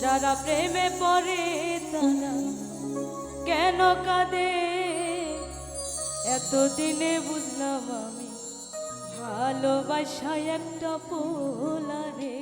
যারা প্রেমে পড়ে তারা কেন কাঁদে? এতদিনে বুঝলাম আমি ভালোবাসা একটা পোলারে।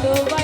ভালোবাসা